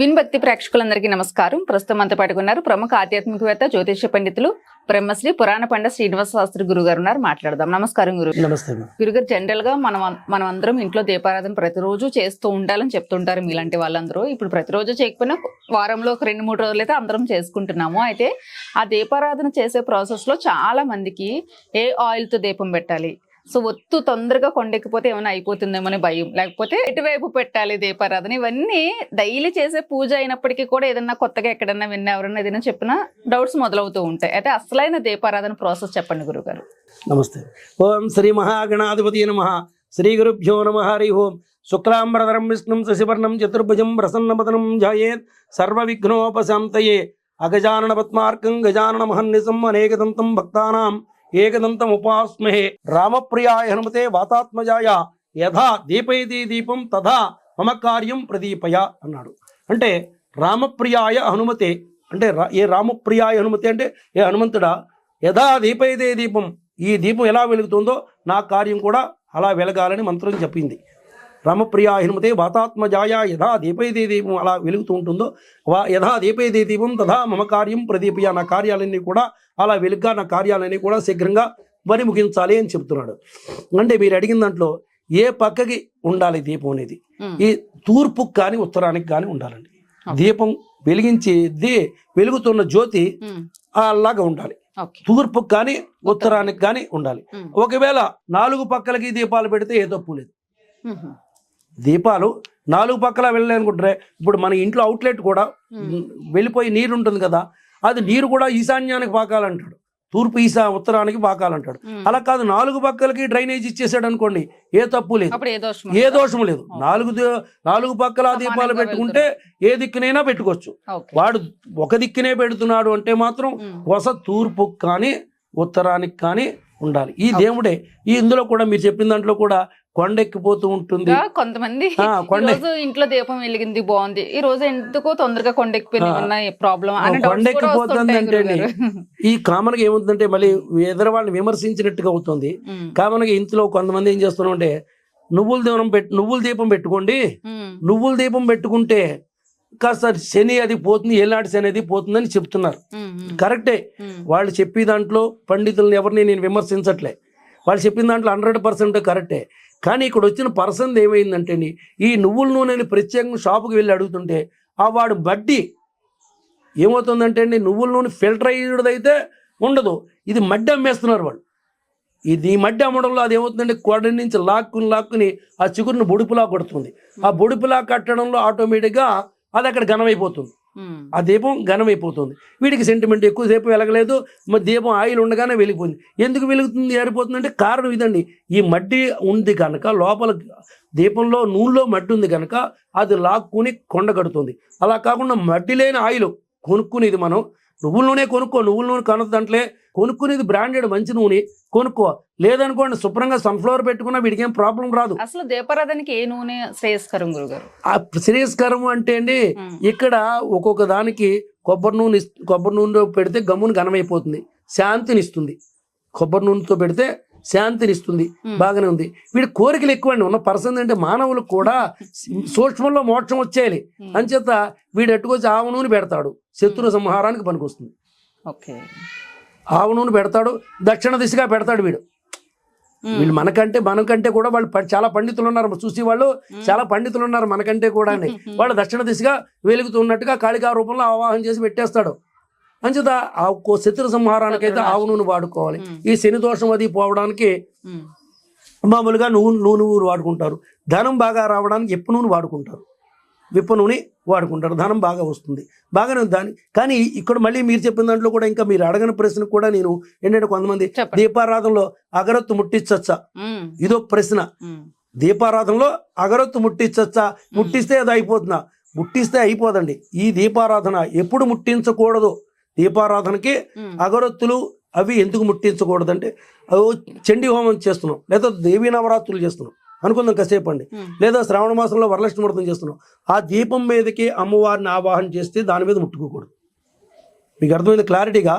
విన్భక్తి ప్రేక్షకులందరికీ నమస్కారం. ప్రస్తుతం అంతా పట్టుకున్నారు ప్రముఖ ఆధ్యాత్మికవేత్త జ్యోతిష పండితులు బ్రహ్మశ్రీ పురాణ పండ శ్రీనివాస శాస్త్రి గురువు గారు ఉన్నారు. మాట్లాడదాం. నమస్కారం గురు. నమస్తే. గురుగారు జనరల్గా మనం మనం అందరం ఇంట్లో దీపారాధన ప్రతిరోజు చేస్తూ ఉండాలని చెప్తుంటారు మీలాంటి వాళ్ళందరూ. ఇప్పుడు ప్రతిరోజు చేయకపోయినా వారంలో ఒక రెండు మూడు రోజులు అయితే అందరం చేసుకుంటున్నాము. అయితే ఆ దీపారాధన చేసే ప్రాసెస్లో చాలా మందికి ఏ ఆయిల్తో దీపం పెట్టాలి? సో ఒత్తు తొందరగా కొండెక్కిపోతే ఏమైనా అయిపోతుందేమో అని భయం. లేకపోతే ఎటువైపు పెట్టాలి దీపారాధన? ఇవన్నీ డైలీ చేసే పూజ అయినప్పటికీ కూడా ఏదన్నా కొత్తగా ఎక్కడన్నా విన్నా ఎవరన్నా ఏదైనా చెప్పినా డౌట్స్ మొదలవుతూ ఉంటాయి. అయితే అసలైన దీపారాధన ప్రాసెస్ చెప్పండి గురుగారు. నమస్తే. ఓం శ్రీ మహాగణాధిపతి నమ. శ్రీ గురుభ్యో నమ. హరి ఓం. శుక్లాంబరధరం విష్ణుం శశివర్ణం చతుర్భుజం ప్రసన్నపదనం జాయేత్. సర్వ విఘ్నోపశాంతయే అగజానన పద్మార్కం గజానన మహన్నిసం అనేకదంతం భక్తానాం. ఏకదంతం ఉపాస్మహే రామప్రియాయ హనుమతే వాతాత్మజాయ. యథా దీపయతి దీపం తథా మమ కార్యం ప్రదీపయ అన్నాడు. అంటే రామప్రియాయ హనుమతే అంటే రా- ఏ రామప్రియాయ హనుమతే అంటే ఏ హనుమంతుడా యథా దీపయతే దీపం ఈ దీపం ఎలా వెలుగుతుందో నా కార్యం కూడా అలా వెలగాలని మంత్రం చెప్పింది. రామప్రియా హనుమతే వాతాత్మజాయ యథా దీపయతే దీపం అలా వెలుగుతూ ఉంటుందో వా యథా దీపయతే దీపం తథా మమ కార్యం ప్రదీపయ నా కార్యాలన్నీ కూడా అలా వెలుగ్గా నా కార్యాలన్నీ కూడా శీఘ్రంగా పని ముగించాలి అని చెప్తున్నాడు. అంటే మీరు అడిగిన దాంట్లో ఏ పక్కకి ఉండాలి దీపం అనేది? ఈ తూర్పుకి కానీ ఉత్తరానికి కానీ ఉండాలండి. దీపం వెలిగించి దే వెలుగుతున్న జ్యోతి అలాగా ఉండాలి. తూర్పుకి కానీ ఉత్తరానికి కానీ ఉండాలి. ఒకవేళ నాలుగు పక్కలకి దీపాలు పెడితే ఏ తప్పు లేదు. దీపాలు నాలుగు పక్కల వెళ్ళాలనుకుంటారే ఇప్పుడు మన ఇంట్లో అవుట్లెట్ కూడా ఉమ్, వెళ్ళిపోయి నీరు ఉంటుంది కదా అది నీరు కూడా ఈశాన్యానికి పాకాలంటాడు. తూర్పు ఈశా ఉత్తరానికి పాకాలంటాడు. ఉమ్. అలా కాదు నాలుగు పక్కలకి డ్రైనేజ్ ఇచ్చేసాడు అనుకోండి ఏ తప్పు లేదు. ఏ దోషం లేదు. నాలుగు నాలుగు పక్కల దీపాలు పెట్టుకుంటే ఏ దిక్కునైనా పెట్టుకోవచ్చు. వాడు ఒక దిక్కునే పెడుతున్నాడు అంటే మాత్రం కొస తూర్పుకి కానీ ఉత్తరానికి కానీ ఉండాలి. ఈ దేవుడే ఈ ఇందులో కూడా మీరు చెప్పిన దాంట్లో కూడా కొండెక్కిపోతూ ఉంటుంది. కొంతమంది ఇంట్లో దీపం వెలిగింది బాగుంది. ఈ రోజు ఎందుకో తొందరగా. ఏమన్నా ప్రాబ్లం కొండెక్కిపోతుంది అంటే. ఈ కామన్గా ఏమవుతుందంటే మళ్ళీ ఎదురు వాళ్ళని విమర్శించినట్టుగా అవుతుంది. ఉమ్, కామన్గా ఇంట్లో కొంతమంది ఏం చేస్తున్నాం అంటే నువ్వుల దీపం పెట్టు నువ్వుల దీపం పెట్టుకోండి. నువ్వుల దీపం పెట్టుకుంటే కాస్త శని అది పోతుంది ఏలాంటి శని అది పోతుందని చెప్తున్నారు. కరెక్టే. వాళ్ళు చెప్పే దాంట్లో పండితులను ఎవరిని నేను విమర్శించట్లే. వాళ్ళు చెప్పిన దాంట్లో హండ్రెడ్ పర్సెంట్ కరెక్టే. కానీ ఇక్కడ వచ్చిన పర్సన్ ఏమైందంటే ఈ నువ్వుల నూనెని ప్రత్యేకంగా షాపుకి వెళ్ళి అడుగుతుంటే ఆ వాడు బడ్డీ. ఏమవుతుందంటే అండి నువ్వుల నూనె ఫిల్టర్ అయ్యేది అయితే ఉండదు. ఇది మడ్డి అమ్మేస్తున్నారు వాళ్ళు. ఇది ఈ మడ్డి అమ్మడంలో అది ఏమవుతుందంటే కొడ నుంచి లాక్కుని లాక్కుని ఆ చిగురుని బొడుపులా కొడుతుంది. ఆ బొడుపులా కట్టడంలో ఆటోమేటిక్గా అది అక్కడ ఘనమైపోతుంది. ఆ దీపం ఘనమైపోతుంది. వీడికి సెంటిమెంట్ ఎక్కువసేపు వెలగలేదు మరి దీపం ఆయిల్ ఉండగానే వెలిగిపోయింది. ఎందుకు వెలుగుతుంది ఏరిపోతుందంటే కారణం ఇదండి. ఈ మట్టి ఉంది కనుక లోపల దీపంలో నూనెలో మట్టి ఉంది కనుక అది లాక్కుని కొండ కడుతుంది. అలా కాకుండా మట్టి లేని ఆయిల్ కొనుక్కునేది మనం నువ్వుల నూనె కొనుక్కో నువ్వుల నూనె కొనదంట్లే కొనుక్కునేది బ్రాండెడ్ మంచి నూనె కొనుక్కో. లేదనుకోండి శుభ్రంగా సన్ఫ్లవర్ పెట్టుకున్నా వీడికి ఏం ప్రాబ్లం రాదు. అసలు దీపారాధనకి ఏ నూనె శ్రేయస్కరం గురుగారు? ఆ శ్రేయస్కరం అంటే అండి ఇక్కడ ఒక్కొక్క దానికి కొబ్బరి నూనె కొబ్బరి నూనెలో పెడితే గమ్మును ఘనమైపోతుంది శాంతిని ఇస్తుంది కొబ్బరి నూనెతో పెడితే శాంతిని ఇస్తుంది ఉమ్, బాగానే ఉంది. వీడి కోరికలు ఎక్కువ అండి ఉన్న పర్సన్ అంటే మానవులకు కూడా సూక్ష్మంలో మోక్షం వచ్చేయాలి. అంచేత వీడు ఎట్టుకొచ్చి ఆవు నూనె పెడతాడు. శత్రు సంహారానికి పనికొస్తుంది. ఓకే. ఆవు నూనె పెడతాడు దక్షిణ దిశగా పెడతాడు వీడు. వీళ్ళు మనకంటే మనకంటే కూడా వాళ్ళు చాలా పండితులు ఉన్నారు. చూసి వాళ్ళు చాలా పండితులు ఉన్నారు మనకంటే కూడా వాళ్ళు దక్షిణ దిశగా వెలుగుతున్నట్టుగా కాళికా రూపంలో ఆవాహన చేసి పెట్టేస్తాడు. అంచేత ఆ శత్రు సంహారానికైతే ఆవు నూనె వాడుకోవాలి. ఈ శని దోషం అది పోవడానికి మామూలుగా నూనె నూనె ఊరు వాడుకుంటారు. ధనం బాగా రావడానికి ఎప్పు నూనె వాడుకుంటారు. విప్ప నూనె వాడుకుంటారు. ధనం బాగా వస్తుంది. బాగానే దాని కానీ ఇక్కడ మళ్ళీ మీరు చెప్పిన దాంట్లో కూడా ఇంకా మీరు అడగని ప్రశ్న కూడా నేను ఏంటంటే కొంతమంది దీపారాధనలో అగరత్తు ముట్టించచ్చా ఇదో ప్రశ్న. దీపారాధనలో అగరొత్తు ముట్టించచ్చా ముట్టిస్తే అది అయిపోతుందా? ముట్టిస్తే అయిపోదండి. ఈ దీపారాధన ఎప్పుడు ముట్టించకూడదు. దీపారాధనకి అగరొత్తులు అవి ఎందుకు ముట్టించకూడదంటే అవి చండీ హోమం చేస్తున్నాం. లేదా దేవీ నవరాత్రులు చేస్తున్నాం. అనుకుందాం కాసేపు అండి లేదా శ్రావణ మాసంలో వరలక్ష్మి వ్రతం చేస్తున్నాం. ఆ దీపం మీదకి అమ్మవారిని ఆవాహన చేస్తే దాని మీద ముట్టుకోకూడదు. మీకు అర్థమైంది క్లారిటీగా?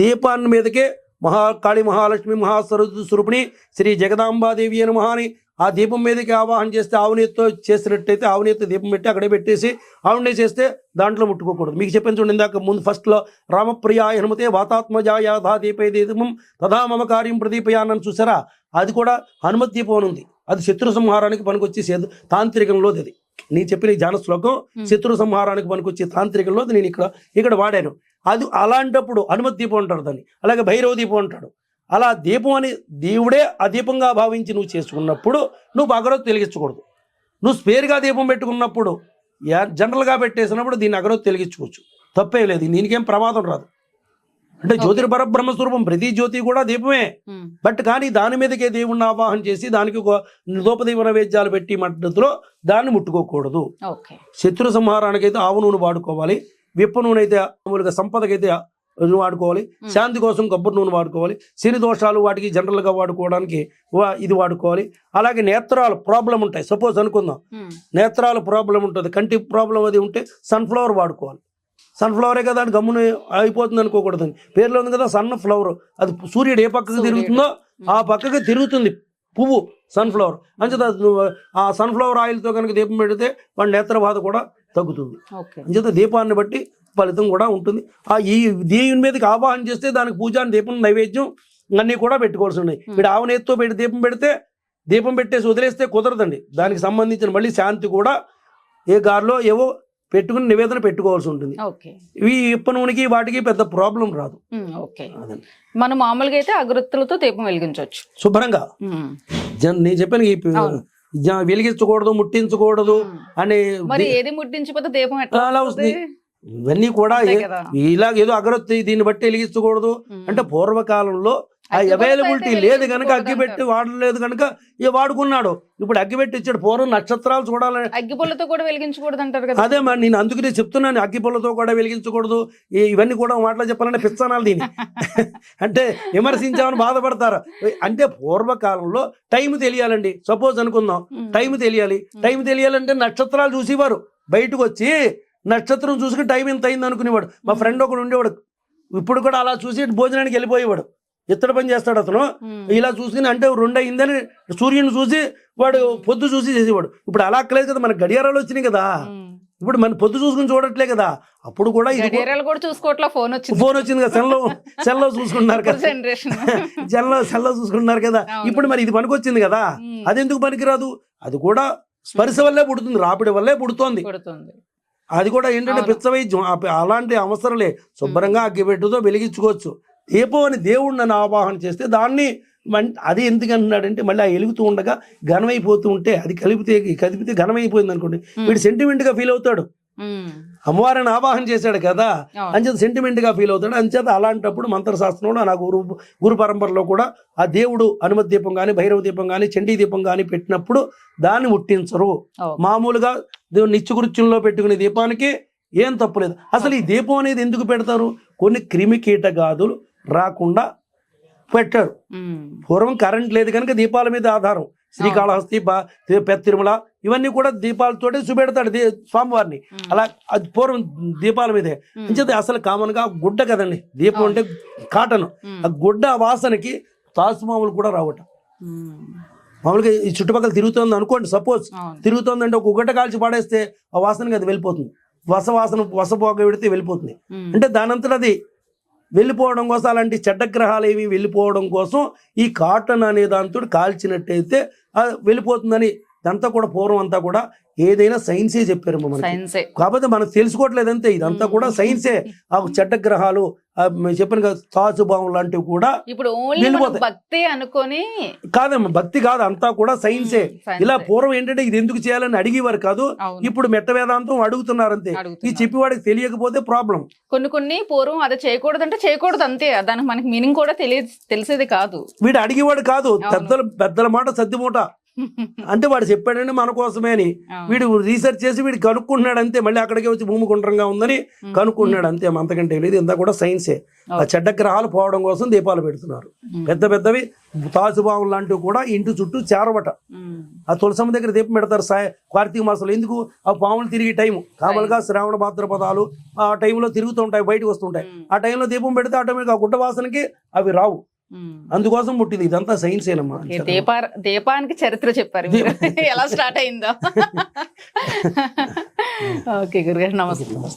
దీపాన్ని మీదకే మహాకాళి మహాలక్ష్మి మహాసరస్వతి స్వరూపిణి శ్రీ జగదాంబాదేవి అని మహాని ఆ దీపం మీదకి ఆవాహన చేస్తే ఆవునేతితో చేసినట్టయితే ఆవునేతి దీపం పెట్టి అక్కడే పెట్టేసి ఆవునే చేస్తే దాంట్లో ముట్టుకోకూడదు. మీకు చెప్పాను చూడండి ఇందాక ముందు ఫస్ట్లో రామప్రియాయ హనుమతే వాతాత్మజాయ ధా దీపే దీపం తథా మమ కార్యం ప్రదీపయానని చూసారా? అది కూడా హనుమత్ దీపం అని ఉంది. అది శత్రు సంహారానికి పనికొచ్చి సేదు- తాంత్రికంలో అది. నేను చెప్పిన ధ్యాన శ్లోకం. శత్రు సంహారానికి పనికొచ్చే తాంత్రికంలో నేను ఇక్కడ ఇక్కడ వాడాను. అది అలాంటప్పుడు హనుమత్ దీపం అంటారు దాన్ని. అలాగే భైరవ దీపం అంటాడు. అలా దీపం అని దేవుడే ఆ దీపంగా భావించి నువ్వు చేసుకున్నప్పుడు నువ్వు అగరొత్తి వెలిగించకూడదు. నువ్వు స్పేర్గా దీపం పెట్టుకున్నప్పుడు జనరల్గా పెట్టేసినప్పుడు దీన్ని అగరొత్తి వెలిగించుకోవచ్చు. తప్పే లేదు దీనికేం ప్రమాదం రాదు. అంటే జ్యోతిర్పర బ్రహ్మస్వరూపం ప్రతి జ్యోతి కూడా దీపమే. బట్ కానీ దాని మీదకే దేవుణ్ణి ఆవాహన చేసి దానికి ఒక ధూపదీప నైవేద్యాలు పెట్టి మద్దతులో దాన్ని ముట్టుకోకూడదు. శత్రు సంహారానికి అయితే ఆవు నూనె వాడుకోవాలి. విప్ప నూనె అయితే మామూలుగా సంపదకైతే వాడుకోవాలి. శాంతి కోసం కొబ్బరి నూనె వాడుకోవాలి. శని దోషాలు వాటికి జనరల్గా వాడుకోవడానికి వా- ఇది వాడుకోవాలి. అలాగే నేత్రాలు ప్రాబ్లం ఉంటాయి. సపోజ్ అనుకుందాం. నేత్రాల ప్రాబ్లం ఉంటుంది. కంటి ప్రాబ్లం అది ఉంటే సన్ఫ్లవర్ వాడుకోవాలి. సన్ఫ్లవరే కదా అని గమ్మున అయిపోతుంది అనుకోకూడదు పేర్లో ఉంది కదా సన్ ఫ్లవర్ అది సూర్యుడు ఏ పక్కకు. తిరుగుతుందో ఆ పక్కకి తిరుగుతుంది. పువ్వు సన్ఫ్లవర్ అంచేత ఆ సన్ఫ్లవర్ ఆయిల్తో కనుక దీపం పెడితే వాడి నేత్ర బాధ కూడా తగ్గుతుంది. అంచేత దీపాన్ని బట్టి ఫలితం కూడా ఉంటుంది. ఆ ఈ దేవుని మీదకి ఆవాహన చేస్తే దానికి పూజ దీపం నైవేద్యం అన్నీ కూడా పెట్టుకోవాల్సి ఉన్నాయి. ఇప్పుడు ఆవునేత్తో పెట్టి దీపం పెడితే దీపం పెట్టేసి వదిలేస్తే కుదరదండి. దానికి సంబంధించిన మళ్ళీ శాంతి కూడా ఏ గారిలో ఏవో పెట్టుకుని నివేదన పెట్టుకోవాల్సి ఉంటుంది. ఇవి ఇప్ప నూనెకి వాటికి పెద్ద ప్రాబ్లం రాదు. మనం మామూలుగా అయితే అగరొత్తులతో దీపం వెలిగించవచ్చు. శుభ్రంగా. నేను చెప్పాను ఈ వెలిగించకూడదు ముట్టించకూడదు. అనే మరి ఏది ముట్టించిపోతే దీపం ఎట్లా వస్తుంది? ఇవన్నీ కూడా. ఇలాగ ఏదో అగరొత్తి దీన్ని బట్టి వెలిగించకూడదు. అంటే పూర్వకాలంలో ఆ అవైలబిలిటీ లేదు కనుక అగ్గిపెట్టి. వాడలేదు కనుక ఇక వాడుకున్నాడు. ఇప్పుడు అగ్గిపెట్టి ఇచ్చాడు పూర్వం నక్షత్రాలు చూడాలని అగ్గిపుల్లతో కూడా వెలిగించకూడదు అంటారు కదా. అదే మరి నేను అందుకనే చెప్తున్నాను అగ్గిపుల్లతో కూడా వెలిగించకూడదు. ఇవన్నీ కూడా మాటలు చెప్పాలంటే పిచ్చనాలు దీన్ని. అంటే విమర్శించామని బాధపడతారు. అంటే పూర్వకాలంలో టైం తెలియాలండి. సపోజ్ అనుకుందాం. టైం తెలియాలి. టైం తెలియాలంటే నక్షత్రాలు చూసేవారు. బయటకు వచ్చి నక్షత్రం చూసుకుని టైం ఎంత అయింది అనుకునేవాడు. మా ఫ్రెండ్ ఒకడు ఉండేవాడు. ఇప్పుడు కూడా అలా చూసి భోజనానికి వెళ్ళిపోయేవాడు. ఇత్తడి పని చేస్తాడు అతను. ఇలా చూసుకుని అంటే రెండు అయిందని సూర్యుని చూసి వాడు పొద్దు చూసి చేసేవాడు. ఇప్పుడు అలా అక్కలేదు కదా మన గడియారాలు వచ్చినాయి కదా. ఇప్పుడు మన పొద్దు చూసుకుని చూడట్లే కదా. అప్పుడు కూడా కూడా చూసుకోవట్లా ఫోన్ వచ్చింది. ఫోన్ వచ్చింది కదా సెల్లో సెల్లో చూసుకుంటున్నారు కదా. సెల్లో సెల్లో చూసుకుంటున్నారు కదా. ఇప్పుడు మరి ఇది పనికొచ్చింది కదా. అది ఎందుకు పనికిరాదు? అది కూడా స్పర్శ వల్లే పుడుతుంది రాపిడి వల్లే పుడుతోంది. అది కూడా ఏంటంటే అవును. పిచ్చ వైద్యం ఆ పి- అలాంటి అవసరంలే శుభ్రంగా అగ్గిపెట్టుతో వెలిగించుకోవచ్చు దీపం అని దేవుడిని ఆవాహన చేస్తే దాన్ని అది ఎందుకు అంటున్నాడంటే మళ్ళీ ఆ వెలుగుతూ ఉండగా ఘనమైపోతూ ఉంటే అది కలిపితే కదిపితే ఘనమైపోయింది అనుకోండి. వీడు sentiment గా ఫీల్ అవుతాడు. అమ్మవారిని ఆవాహన చేశాడు కదా. అంచేత sentiment గా ఫీల్ అవుతాడు. అంచేత అలాంటప్పుడు మంత్రశాస్త్రంలో నా గురు గురు పరంపరలో కూడా ఆ దేవుడు హనుమత్ దీపం కానీ భైరవ దీపం కానీ చండీ దీపం కానీ పెట్టినప్పుడు దాన్ని ముట్టించరు. ఓకే. మామూలుగా దేవుడు నిత్యకృత్యంలో పెట్టుకునే దీపానికి ఏం తప్పులేదు అసలు ఈ దీపం అనేది ఎందుకు పెడతారు? కొన్ని క్రిమి కీటకాదులు రాకుండా పెట్టారు. పూర్వం కరెంట్ లేదు కనుక దీపాల మీద ఆధారం. శ్రీకాళహస్తి పెద్ద తిరుమల ఇవన్నీ కూడా దీపాలతోటే చూపెడతాడు దే- స్వామివారిని. అలా అది పూర్వం దీపాల మీదే. అంచేత అసలు కామన్గా గుడ్డ కదండి దీపం అంటే కాటన్. ఆ గుడ్డ వాసనకి తాసుమాములు కూడా రావటం. మామూలుగా ఈ చుట్టుపక్కల తిరుగుతోంది అనుకోండి సపోజ్ అవును. తిరుగుతోందంటే ఒక గుడ్డ కాల్చి పాడేస్తే ఆ వాసనకి అది వెళ్ళిపోతుంది వస వాసన వసపోగ పెడితే వెళ్ళిపోతుంది. అంటే దానంతట అది వెళ్ళిపోవడం కోసం అలాంటి చెడ్డ గ్రహాలు ఏవి వెళ్ళిపోవడం కోసం ఈ కాటన్ అనే దాంతో కాల్చినట్టయితే అది వెళ్ళిపోతుందని ఇదంతా కూడా పూర్వం అంతా కూడా ఏదైనా సైన్సే చెప్పారు మనకి సైన్సే కాకపోతే మనకు తెలుసుకోవట్లేదు అంతే ఇదంతా కూడా సైన్సే ఆ చెడ్డ గ్రహాలు చెప్పిన కదా తాచు భావం లాంటివి కూడా ఇప్పుడు. భక్తి అనుకొని కాదమ్మా భక్తి కాదు అంతా కూడా సైన్సే. ఇలా పూర్వం ఏంటంటే ఇది ఎందుకు చేయాలని అడిగేవారు కాదు. ఇప్పుడు మెట్ట వేదాంతం అడుగుతున్నారు అంతే ఈ అడుగుతున్నారు. చెప్పేవాడికి తెలియకపోతే ప్రాబ్లం కొన్ని కొన్ని పూర్వం అది చేయకూడదు అంటే చేయకూడదు అంతే దానికి మనకి మీనింగ్ కూడా తెలియ తెలిసేది కాదు వీడు అడిగేవాడు కాదు. పెద్దల పెద్దల మాట సర్దిమూట అంటే వాడు చెప్పాడంటే మన కోసమే అని. వీడు రీసెర్చ్ చేసి వీడు కనుక్కుంటున్నాడు అంతే మళ్ళీ అక్కడికి వచ్చి భూమి గుండ్రంగా ఉందని ఉమ్. కనుక్కుంటున్నాడు అంతే అంతకంటే లేదు ఇంత కూడా సైన్సే ఆ చెడ్డ గ్రహాలు పోవడం కోసం దీపాలు పెడుతున్నారు. పెద్ద పెద్దవి తాసుబావం లాంటివి కూడా ఇంటి చుట్టూ చేరవట. ఆ తులసమ్మ దగ్గర దీపం పెడతారు సాయ కార్తీక మాసంలో ఎందుకు ఆ పాములు తిరిగి టైం కామలుగా శ్రావణ భాద్రపదాలు ఆ టైంలో తిరుగుతూ ఉంటాయి బయటకు వస్తుంటాయి. ఆ టైంలో దీపం పెడితే ఆటోమేటిక్ ఆ గుడ్డ వాసనకి అవి రావు. అందుకోసం పుట్టింది. ఇదంతా సైన్స్ ఏనమ్మా దీపానికి చరిత్ర చెప్పారు మీరు. ఎలా స్టార్ట్ అయిందో. ఓకే గురుగారు నమస్తే. నమస్తే.